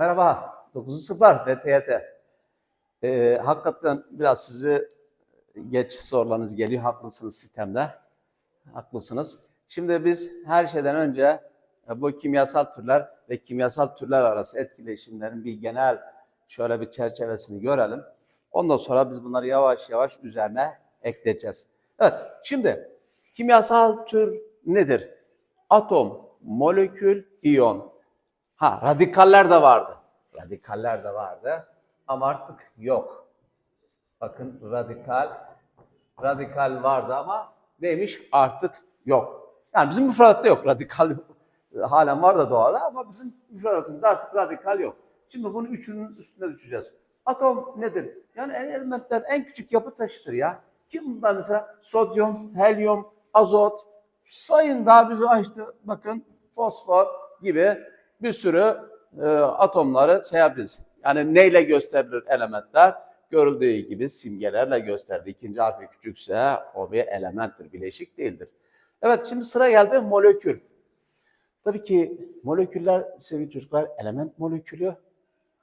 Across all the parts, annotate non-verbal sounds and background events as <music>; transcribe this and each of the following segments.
Merhaba, 9. sınıflar ve TYT. Ee, hakikaten biraz sizi geç sorularınız geliyor. Haklısınız sistemde. Haklısınız. Şimdi biz her şeyden önce e, bu kimyasal türler ve kimyasal türler arası etkileşimlerin bir genel şöyle bir çerçevesini görelim. Ondan sonra biz bunları yavaş yavaş üzerine ekleyeceğiz. Evet, şimdi kimyasal tür nedir? Atom, molekül, iyon. Ha radikaller de vardı. Radikaller de vardı ama artık yok. Bakın radikal, radikal vardı ama neymiş? Artık yok. Yani bizim müfredatta yok. Radikal <laughs> halen var da doğada ama bizim müfredatımızda artık radikal yok. Şimdi bunun üçünün üstüne düşeceğiz. Atom nedir? Yani en elementler en küçük yapı taşıdır ya. Kim bunlar mesela? Sodyum, helyum, azot. Sayın daha bizi açtı. Bakın fosfor gibi bir sürü e, atomları sayabiliriz. Yani neyle gösterilir elementler? Görüldüğü gibi simgelerle gösterdi. İkinci harfi küçükse o bir elementtir, bileşik değildir. Evet şimdi sıra geldi molekül. Tabii ki moleküller sevgili çocuklar element molekülü,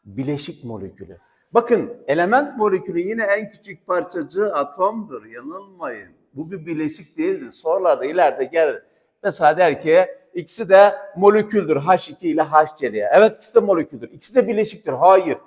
bileşik molekülü. Bakın element molekülü yine en küçük parçacığı atomdur. Yanılmayın. Bu bir bileşik değildir. Sorularda ileride gelir. Mesela der ki ikisi de moleküldür H2 ile HC diye. Evet ikisi de moleküldür. İkisi de bileşiktir. Hayır.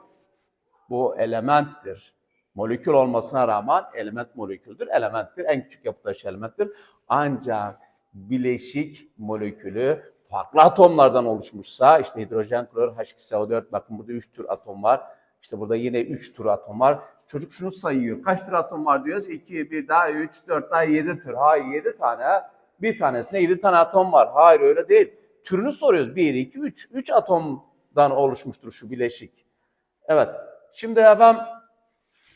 Bu elementtir. Molekül olmasına rağmen element moleküldür. Elementtir. En küçük yapı taşı elementtir. Ancak bileşik molekülü farklı atomlardan oluşmuşsa işte hidrojen, klor, H2SO4 bakın burada 3 tür atom var. İşte burada yine 3 tür atom var. Çocuk şunu sayıyor. Kaç tür atom var diyoruz? 2, 1 daha 3, 4 daha 7 tür. Hayır 7 tane. Bir tanesinde 7 tane atom var. Hayır öyle değil. Türünü soruyoruz. 1, 2, 3. 3 atomdan oluşmuştur şu bileşik. Evet. Şimdi efendim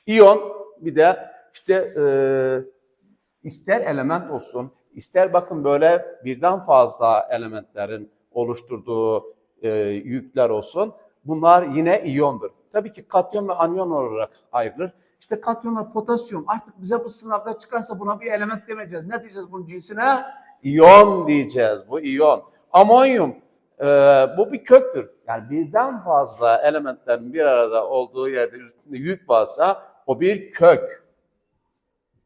iyon bir de işte e, ister element olsun, ister bakın böyle birden fazla elementlerin oluşturduğu e, yükler olsun. Bunlar yine iyondur. Tabii ki katyon ve anyon olarak ayrılır. İşte katyonlar potasyum. Artık bize bu sınavda çıkarsa buna bir element demeyeceğiz. Ne diyeceğiz bunun cinsine? İyon diyeceğiz. Bu iyon. Amonyum. e, bu bir köktür. Yani birden fazla elementlerin bir arada olduğu yerde üstünde yük varsa o bir kök.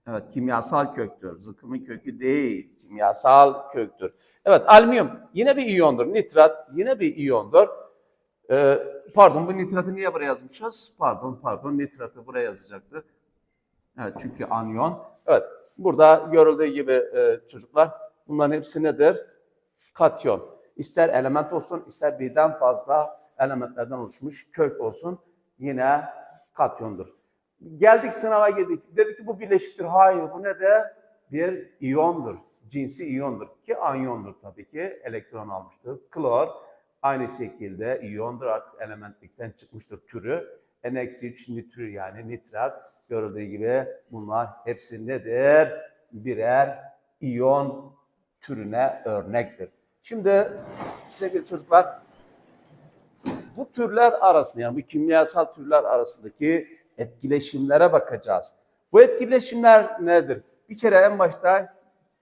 Evet, kimyasal köktür. Zıkkımın kökü değil, kimyasal köktür. Evet, alüminyum yine bir iyondur. Nitrat yine bir iyondur. Ee, pardon, bu nitratı niye buraya yazmışız? Pardon, pardon, nitratı buraya yazacaktık. Evet, çünkü anyon. Evet, burada görüldüğü gibi e, çocuklar, bunların hepsi nedir? Katyon. İster element olsun, ister birden fazla elementlerden oluşmuş kök olsun, yine katyondur. Geldik sınava girdik. Dedik ki bu bileşiktir. Hayır bu ne de? Bir iyondur. Cinsi iyondur. Ki anyondur tabii ki. Elektron almıştır. Klor aynı şekilde iyondur. Artık elementlikten çıkmıştır türü. N-3 nitür yani nitrat. Görüldüğü gibi bunlar hepsi nedir? Birer iyon türüne örnektir. Şimdi sevgili çocuklar bu türler arasında yani bu kimyasal türler arasındaki etkileşimlere bakacağız. Bu etkileşimler nedir? Bir kere en başta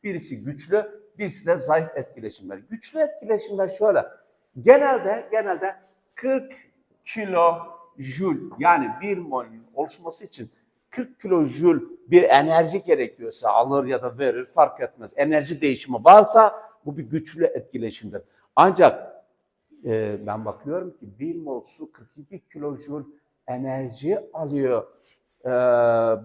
birisi güçlü, birisi de zayıf etkileşimler. Güçlü etkileşimler şöyle. Genelde genelde 40 kilo jül yani bir molün oluşması için 40 kilo jül bir enerji gerekiyorsa alır ya da verir fark etmez. Enerji değişimi varsa bu bir güçlü etkileşimdir. Ancak e, ben bakıyorum ki bir mol su 42 kilojül enerji alıyor e,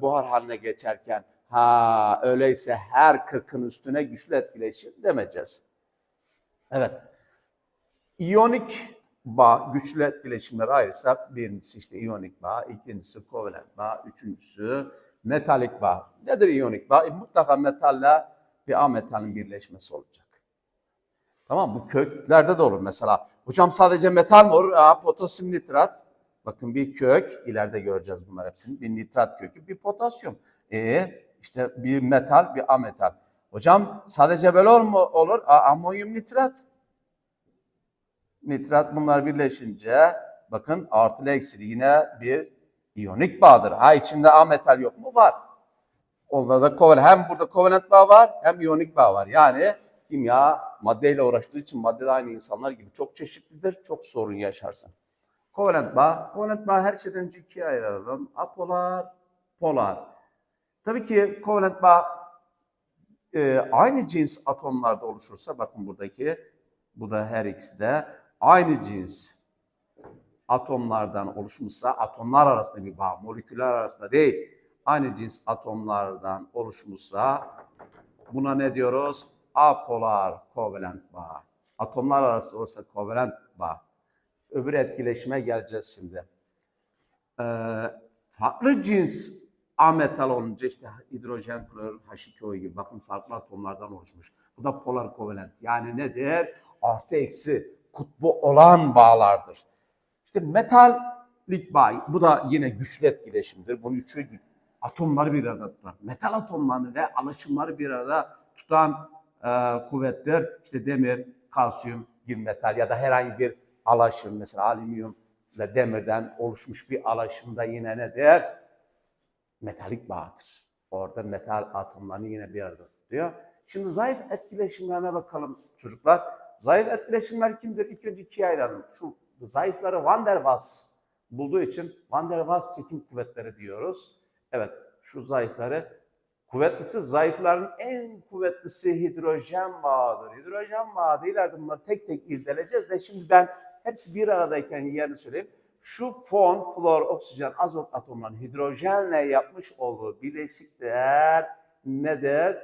buhar haline geçerken. Ha öyleyse her 40'ın üstüne güçlü etkileşim demeyeceğiz. Evet. İyonik bağ, güçlü etkileşimler ayırsak birincisi işte iyonik bağ, ikincisi kovalent bağ, üçüncüsü metalik bağ. Nedir iyonik bağ? E, mutlaka metalle bir ametalin birleşmesi olacak. Tamam bu köklerde de olur mesela. Hocam sadece metal mi olur? Aa, potasyum nitrat. Bakın bir kök, ileride göreceğiz bunlar hepsini. Bir nitrat kökü, bir potasyum. E işte bir metal, bir ametal. Hocam sadece böyle olur mu? Olur. Aa, amonyum nitrat. Nitrat bunlar birleşince bakın artılı eksili yine bir iyonik bağdır. Ha içinde ametal yok mu? Var. Orada da kovalent. Hem burada kovalent bağ var hem iyonik bağ var. Yani kimya maddeyle uğraştığı için madde de aynı insanlar gibi çok çeşitlidir. Çok sorun yaşarsın. Kovalent bağ. Kovalent bağ her şeyden önce ikiye ayıralım. Apolar, polar. Tabii ki kovalent bağ e, aynı cins atomlarda oluşursa bakın buradaki bu da her ikisi de aynı cins atomlardan oluşmuşsa atomlar arasında bir bağ, moleküller arasında değil. Aynı cins atomlardan oluşmuşsa buna ne diyoruz? Apolar kovalent bağ. Atomlar arası olursa kovalent bağ. Öbür etkileşime geleceğiz şimdi. Ee, farklı cins ametal olunca işte hidrojen, klor, H2O gibi bakın farklı atomlardan oluşmuş. Bu da polar kovalent. Yani nedir? Artı eksi kutbu olan bağlardır. İşte metalik bağ, bu da yine güçlü etkileşimdir. Bunun üçü atomları bir arada tutar. Metal atomlarını ve alaşımları bir arada tutan e, kuvvettir. İşte demir, kalsiyum gibi metal ya da herhangi bir alaşım mesela alüminyum ile demirden oluşmuş bir alaşımda yine nedir? Metalik bağdır. Orada metal atomlarını yine bir arada tutuyor. Şimdi zayıf etkileşimlerine bakalım çocuklar. Zayıf etkileşimler kimdir? İlk önce ikiye ayıralım. Şu zayıfları Van der Waals bulduğu için Van der Waals çekim kuvvetleri diyoruz. Evet, şu zayıfları kuvvetlisi, zayıfların en kuvvetlisi hidrojen bağıdır. Hidrojen bağı ileride bunları tek tek irdeleyeceğiz de şimdi ben hepsi bir aradayken yerini söyleyeyim. Şu fon, flor, oksijen, azot atomlarının hidrojenle yapmış olduğu bileşikler nedir?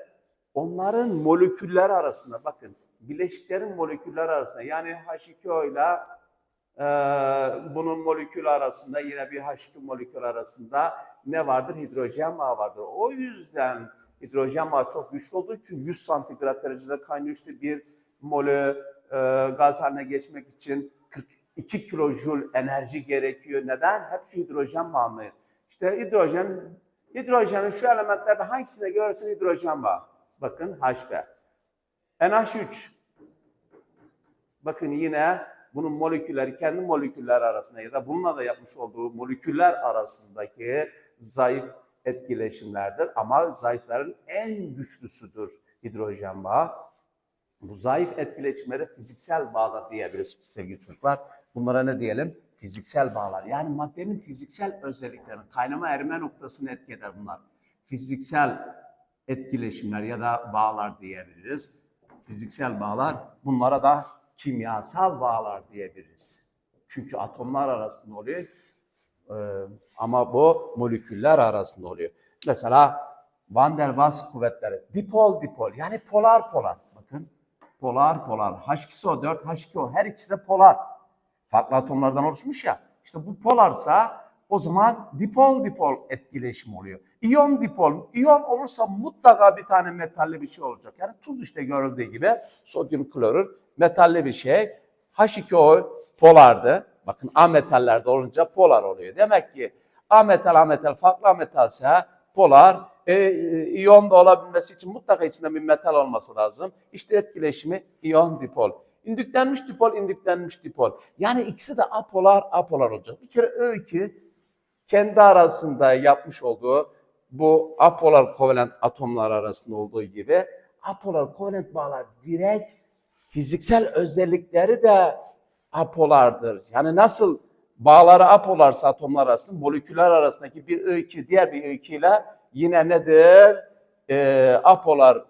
Onların moleküller arasında bakın bileşiklerin moleküller arasında yani H2O ile e, bunun molekülü arasında yine bir H2 molekül arasında ne vardır? Hidrojen bağı vardır. O yüzden hidrojen bağı çok güçlü olduğu için 100 santigrat derecede kaynıyor. İşte bir molü e, gaz haline geçmek için 42 kilojul enerji gerekiyor. Neden? Hep şu hidrojen bağımlı. İşte hidrojen, hidrojenin şu elementlerde hangisinde görürsün hidrojen bağı? Bakın HB. NH3. Bakın yine bunun molekülleri kendi moleküller arasında ya da bununla da yapmış olduğu moleküller arasındaki zayıf etkileşimlerdir. Ama zayıfların en güçlüsüdür hidrojen bağı. Bu zayıf etkileşimlere fiziksel bağlar diyebiliriz sevgili çocuklar. Bunlara ne diyelim? Fiziksel bağlar. Yani maddenin fiziksel özelliklerini, kaynama erime noktasını etki bunlar. Fiziksel etkileşimler ya da bağlar diyebiliriz. Fiziksel bağlar bunlara da kimyasal bağlar diyebiliriz. Çünkü atomlar arasında oluyor ee, ama bu moleküller arasında oluyor. Mesela Van der Waals kuvvetleri dipol dipol yani polar polar. Bakın polar polar H2SO4 H2O her ikisi de polar. Farklı atomlardan oluşmuş ya. İşte bu polarsa o zaman dipol dipol etkileşim oluyor. İyon dipol, iyon olursa mutlaka bir tane metalli bir şey olacak. Yani tuz işte görüldüğü gibi sodyum klorür metalli bir şey. H2O polardı. Bakın A metallerde olunca polar oluyor. Demek ki A metal A metal farklı A metalse polar e, iyon da olabilmesi için mutlaka içinde bir metal olması lazım. İşte etkileşimi iyon dipol. İndüklenmiş dipol, indüklenmiş dipol. Yani ikisi de apolar, apolar olacak. Bir kere Ö2 kendi arasında yapmış olduğu bu apolar kovalent atomlar arasında olduğu gibi apolar kovalent bağlar direkt fiziksel özellikleri de apolardır. Yani nasıl bağları apolarsa atomlar arasında moleküller arasındaki bir I2 diğer bir I2 ile yine nedir? Ee, apolar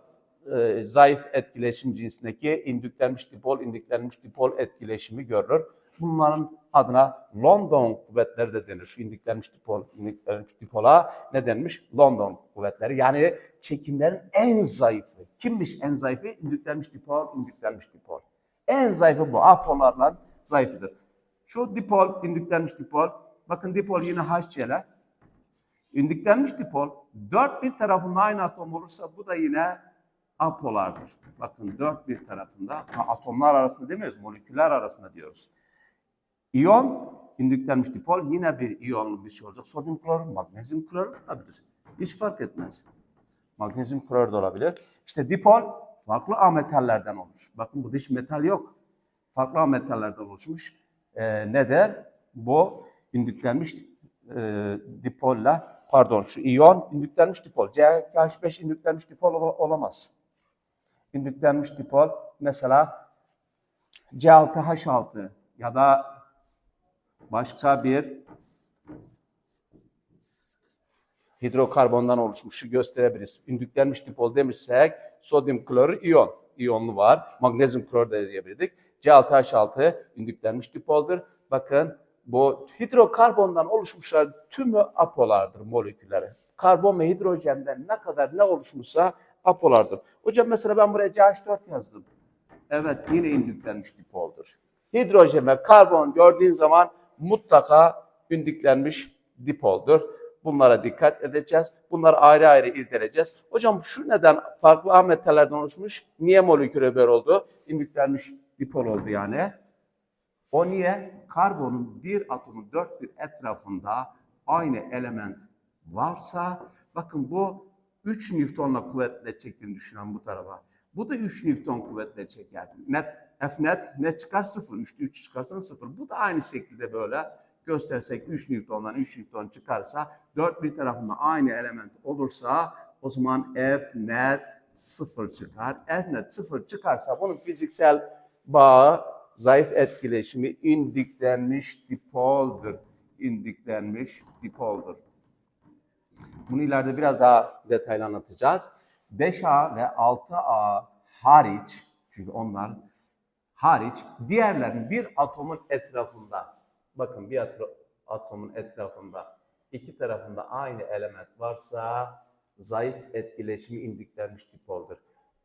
e, zayıf etkileşim cinsindeki indüklenmiş dipol, indüklenmiş dipol etkileşimi görülür. Bunların adına London kuvvetleri de denir. Şu indüklenmiş dipol, indüklenmiş dipola ne denmiş? London kuvvetleri. Yani çekimlerin en zayıfı. Kimmiş en zayıfı? İndüklenmiş dipol, indüklenmiş dipol. En zayıfı bu. Apolarla zayıfıdır. Şu dipol, indüklenmiş dipol. Bakın dipol yine HCl. İndüklenmiş dipol dört bir tarafında aynı atom olursa bu da yine apolardır. Bakın dört bir tarafında atomlar arasında demiyoruz, moleküller arasında diyoruz. İyon, indüklenmiş dipol yine bir iyonlu bir şey olacak. Sodyum klorür, magnezyum klorür olabilir. Hiç fark etmez. Magnezyum klorür de olabilir. İşte dipol farklı ametallerden olmuş. Bakın burada hiç metal yok. Farklı ametallerden oluşmuş. Ee, ne der? Bu indüklenmiş e, dipolla, pardon şu iyon indüklenmiş dipol. CH5 indüklenmiş dipol ol- olamaz. İndüklenmiş dipol mesela C6H6 ya da başka bir hidrokarbondan oluşmuşu gösterebiliriz. Ündüklenmiş dipol demişsek sodyum klorür iyon, iyonlu var. Magnezyum klorür de diyebilirdik. C6H6 ündüklenmiş dipoldur. Bakın bu hidrokarbondan oluşmuşlar tümü apolardır molekülleri. Karbon ve hidrojenden ne kadar ne oluşmuşsa apolardır. Hocam mesela ben buraya CH4 yazdım. Evet yine indüklenmiş dipoldur. Hidrojen ve karbon gördüğün zaman mutlaka ündüklenmiş dipoldur. Bunlara dikkat edeceğiz. Bunları ayrı ayrı irdeleyeceğiz. Hocam şu neden farklı A metallerden oluşmuş? Niye moleküle böyle oldu? İndüklenmiş dipol oldu yani. O niye? Karbonun bir atomu dört bir etrafında aynı element varsa bakın bu 3 Newton'la kuvvetle çektiğini düşünün bu tarafa. Bu da 3 Newton kuvvetle çeker. Net, F net ne çıkar? 0. 3'te 3 çıkarsan 0. Bu da aynı şekilde böyle göstersek 3 Newton'dan 3 Newton çıkarsa 4 bir tarafında aynı element olursa o zaman F net 0 çıkar. F net 0 çıkarsa bunun fiziksel bağı zayıf etkileşimi indiklenmiş dipoldur. İndiklenmiş dipoldur. Bunu ileride biraz daha detaylı anlatacağız. 5A ve 6A hariç, çünkü onlar hariç diğerlerin bir atomun etrafında, bakın bir atomun etrafında iki tarafında aynı element varsa zayıf etkileşimi indiklenmiş dipoldur.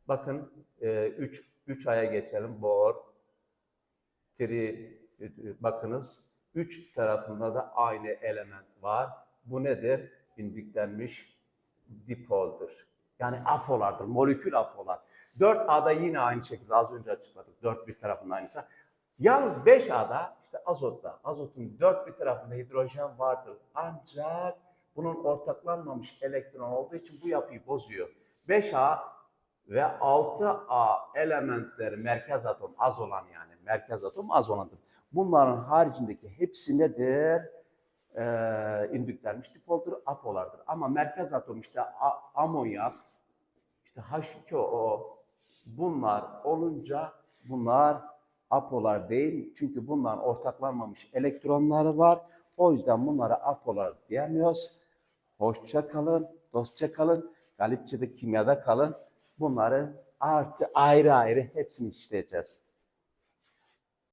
Bakın 3 3 aya geçelim. Bor, tri, e, bakınız üç tarafında da aynı element var. Bu nedir? İndiklenmiş dipoldur. Yani apolardır, molekül apolar. 4A'da yine aynı şekilde az önce açıkladık. 4 bir tarafında aynısı. Yalnız 5A'da işte azotta, azotun 4 bir tarafında hidrojen vardır. Ancak bunun ortaklanmamış elektron olduğu için bu yapıyı bozuyor. 5A ve 6A elementleri merkez atom az olan yani merkez atom az olandır. Bunların haricindeki hepsi nedir? Ee, indüklenmiş dipoldur, apolardır. Ama merkez atom işte a- amonyak, işte H2O bunlar olunca bunlar apolar değil. Çünkü bunların ortaklanmamış elektronları var. O yüzden bunlara apolar diyemiyoruz. Hoşça kalın, dostça kalın. Galipçe'de kimyada kalın. Bunları artı ayrı ayrı hepsini işleyeceğiz.